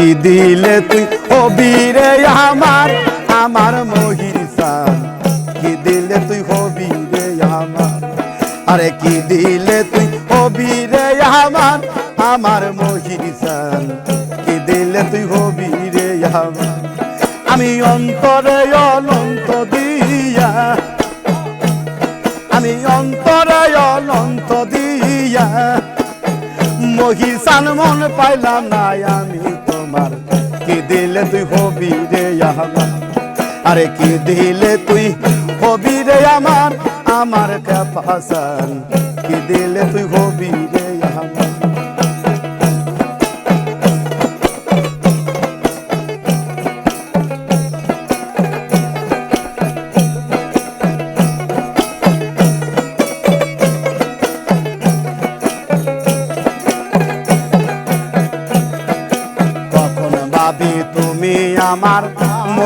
কি দিলে তুই হবি রে আমার আমার সান কি দিলে তুই হবি রে আমার, আরে কি দিলে তুই হবি রে আমার আমার সান কি দিলে তুই হবি রে আমার, আমি অন্তরে অনন্ত দিয়া। আমি অন্তরে অনন্ত দিয়া। মহিষান মন পাইলাম না আমি তোমার কি দিলে তুই হবি রে আমার? আরে কি দিলে তুই হবি রে আমার? আমার কাপাসান কি দিলে তুই হবি রে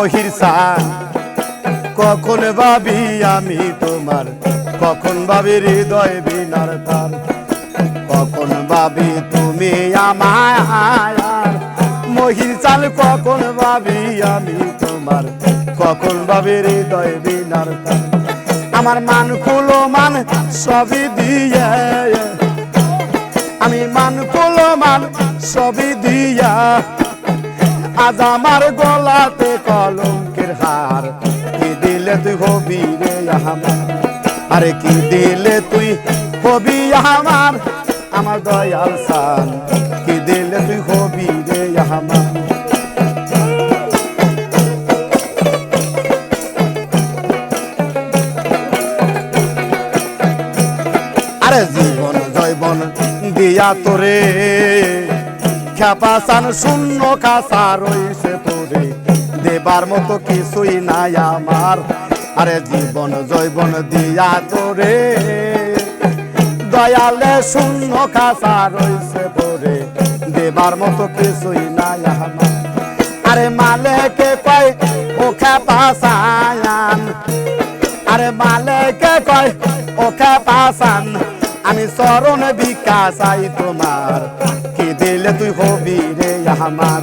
মহির সান কখন ভাবি আমি তোমার? কখন ভাবি হৃদয় বিনার তার? কখন ভাবি তুমি আমার মহির চাল কখন ভাবি আমি তোমার? কখন ভাবি হৃদয় বিনার তার? আমার মান খুলো মান সবই দিয়ে। আমি মান খুলো মান সবই দিয়া। আজ আমার গলাতে কলঙ্কের হার। কি দিলে তুই হবি রে আমার? আরে কি দিলে তুই হবি আমার? আমার দয়াল সান, কি দিলে তুই হবি রে আমার? আরে জীবন জৈবন দিয়া তোরে। খেপাসান শূন্য কাসা রয়েছে তোরে। দেবার মতো কিছুই নাই আমার। আরে জীবন জৈবন দিয়া তোরে। দয়ালে শূন্য কাসা রয়েছে তোরে। দেবার মতো কিছুই নাই আমার। আরে মালেকে কয়, ও খেপাসায়ান আরে মালেকে কয় ওকে পাসান আমি চরণ বিকাশ আই তোমার। কি দিলে তুই হবি রে আমার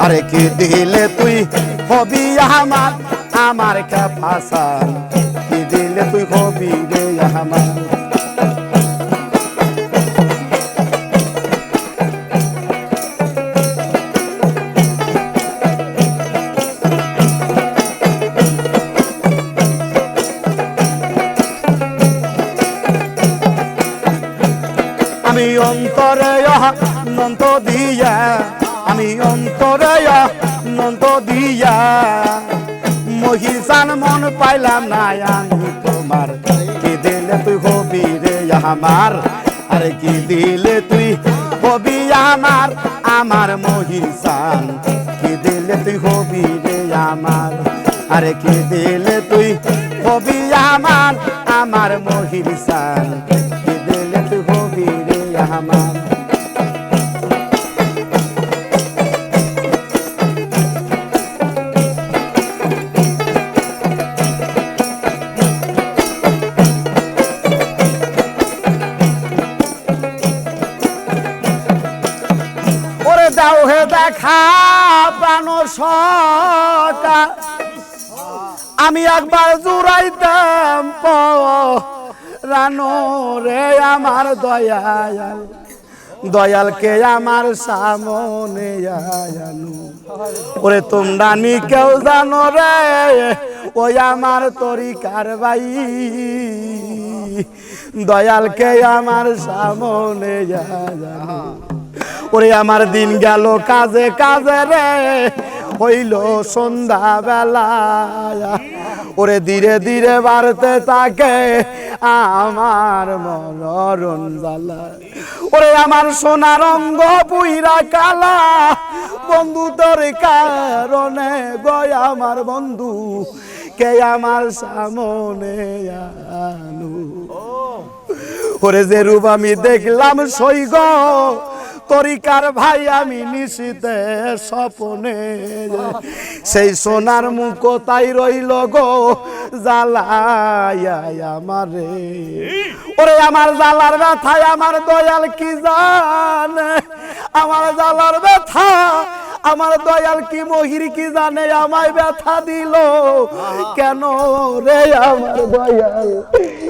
আরে কি দিলে তুই হবি আমার আমার কে পাসান কি দিলে তুই হবি রে আমার দিয়া, আমি অন্তরে নন্ত দিয়া। মহিষান মন পাইলাম না, আমি তোমার। কি দিলে তুই হবি রে আমার? আরে কি দিলে তুই হবি আমার? আমার মহিষান, কি দিলে তুই হবি রে আমার? আরে কি দিলে তুই হবি আমার? আমার মহিষান, কি দিলে তুই হবি রে আমার? দেখা প্রাণ সকা আমি একবার জুড়াইতাম রানো রে আমার দয়াল। দয়ালকে আমার সামনে আয়ানু। ওরে তোমরা নি কেউ জানো রে, ওই আমার তরিকার ভাই। দয়ালকে আমার সামনে আয়ানু। ওরে আমার দিন গেল কাজে কাজে রে হইল সন্ধ্যা বেলা ওরে ধীরে ধীরে বাড়তে থাকে আমার মনোরণ জ্বালা। ওরে আমার সোনার অঙ্গ পুইরা কালা বন্ধু তোর কারণে গয় আমার বন্ধু কে আমার সামনে আনু। ওরে যে রূপ আমি দেখলাম সৈগ তরিকার ভাই আমি নিশিতে স্বপনে। সেই সোনার মুখ তাই রইল গো জ্বালায় আমারে। ওরে আমার জ্বালার ব্যথায় আমার দয়াল কি জান? আমার জ্বালার ব্যথা, আমার দয়াল কি মহির কি জানে? আমায় ব্যথা দিল। কেন রে আমার দয়াল?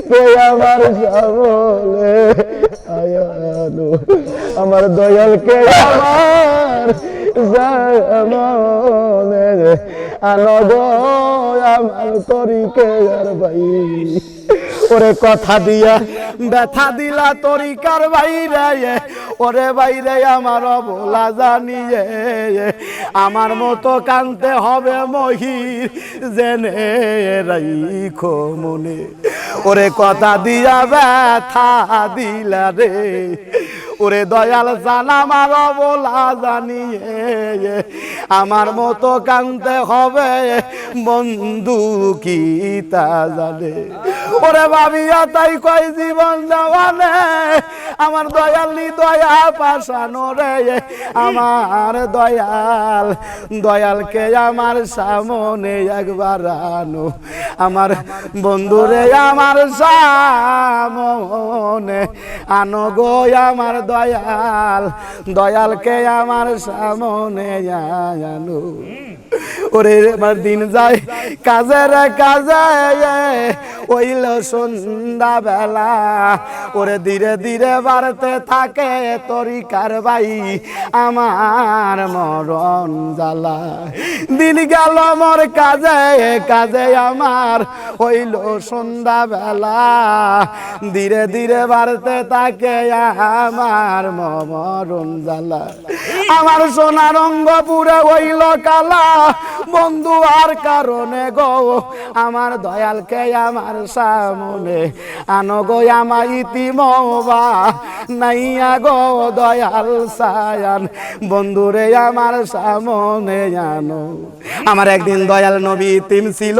কে আমার সামলে আয়ালো আমার দয়াল কে আমার সামলে আনব আমার তরিকে আর ভাই। ওরে কথা দিয়া। ব্যথা দিলা তরিকার বাইরে ওরে বাইরে আমার বলা জানিয়ে আমার মতো কানতে হবে মহির, জেনে রাইখো মনে। ওরে কথা দিয়া ব্যথা দিলা রে। ওরে দয়াল জান, আমার বলা জানিয়ে আমার মতো কানতে হবে। বন্ধু কি তা জানে? ওরে ভাবিয়া তাই কয় জীবন দেওয়ানে আমার দয়ালি দয়া পাশানো রে। আমার দয়াল, দয়ালকে আমার সামনে একবার আনো। আমার বন্ধুরে আমার সামনে আনো গো আমার দয়াল, দয়ালকে আমার সামনে আনো ওরে আমার দিন যায় কাজের কাজে। ওইল সন্ধ্যা বেলা ওরে ধীরে ধীরে বাড়তে থাকে তরিকার বাই আমার মরণ জ্বালা। দিন গেল মোর কাজে কাজে আমার হইল সন্ধ্যা বেলা ধীরে ধীরে বাড়তে থাকে আমার মরণ জ্বালা। আমার সোনা রঙ্গ পুরে হইল কালা। বন্ধু আর কারণে গো, আমার দয়ালকে আমার সামনে দয়াল সায়ান। বন্ধুরে আমার সামনে আনো। আমার একদিন দয়াল নবী ইতিম ছিল,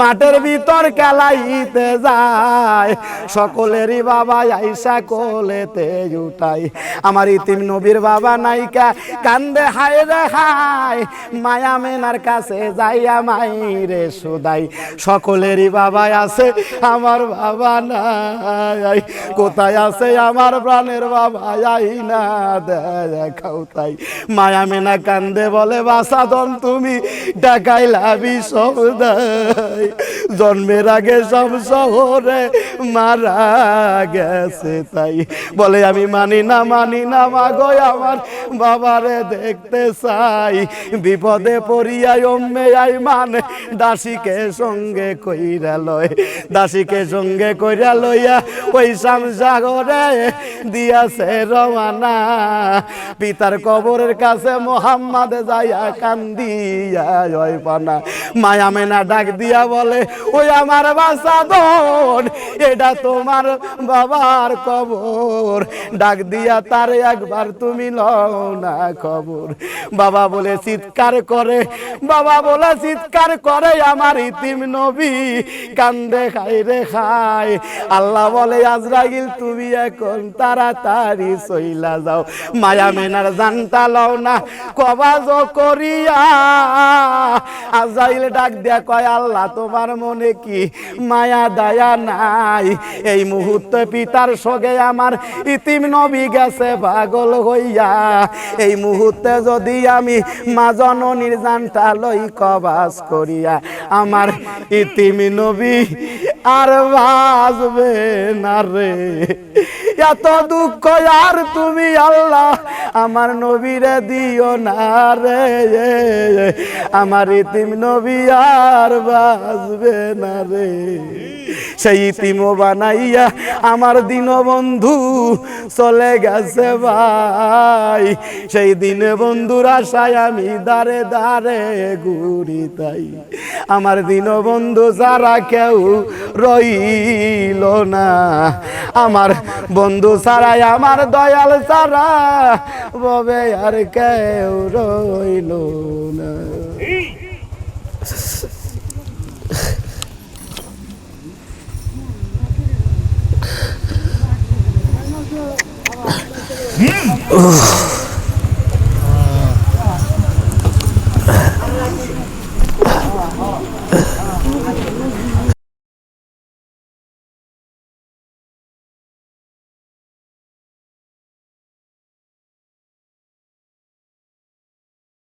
মাঠের ভিতর খেলাইতে যায়। সকলেরই বাবা আইসা কোলেতে উঠাই। আমার ইতিম নবীর বাবা নাইকা কান্দে, হায় হায়। মায়া মেনার কাছে যাইয়া মাইরে সুদাই সকলেরই বাবা আছে আমার বাবা নাই। কোথায় আছে আমার প্রাণের বাবা? যাই না, দেখাও তাই। মায়া মেনা কান্দে বলে বাসাদন তুমি ডাকাই লাভি সব দেয়। জন্মের আগে সব শহরে মারা গেছে তাই। বলে, আমি মানি না মানি না মাগো, আমার বাবারে দেখতে চাই। বিপদে পড়িয়াই অম্মে আই মানে দাসীকে সঙ্গে কইরা লয়। দাসীকে সঙ্গে কইরা লইয়া ওই সামসাগরে দিয়াছে রওয়ানা। পিতার কবরের কাছে মোহাম্মদ যাইয়া কান্দিয়া জয় পানা। মায়া মেনা ডাক দিয়া বলে, ওই আমার বাসা দন এটা তোমার বাবার কবর। ডাক দিয়া, তার একবার তুমি লও না খবর। বাবা বলে, চিৎকার করে। বাবা বলে, চিৎকার করে আমার ইতিম নবী। কান্দে খাই রে খায় আল্লাহ বলে, আজরাইল, তুমি এখন তাড়াতাড়ি চইলা যাও। মায়া মেনার জানতা লও না, কবাজ করিয়া। আজরাইল ডাক দিয়া কয়, আল্লাহ, তোমার মনে কি মায়া দায়া নাই? এই মুহূর্তে পিতার সঙ্গে আমার ইতিম নবী গেছে, পাগল হইয়া। এই মুহূর্তে যদি আমি মা জননীর লই কবাস করিয়া আমার ইতিম নবী আর বাজবে না রে। এত দুঃখ আর তুমি আল্লাহ আমার নবীরে দিও না রে। আমার ইতিম নবী আর বাজবে না রে। সেই ইতিম বানাইয়া আমার দিন বন্ধু চলে গেছে ভাই। সেই দিনে বন্ধুর আশায় আমি দাঁড়ে দাঁড়ে ঘুরি তাই। আমার দিন বন্ধু যারা কেউ রইল না। আমার বন্ধু ছাড়াই আমার দয়াল ছাড়া ববে আর কেউ রইল না।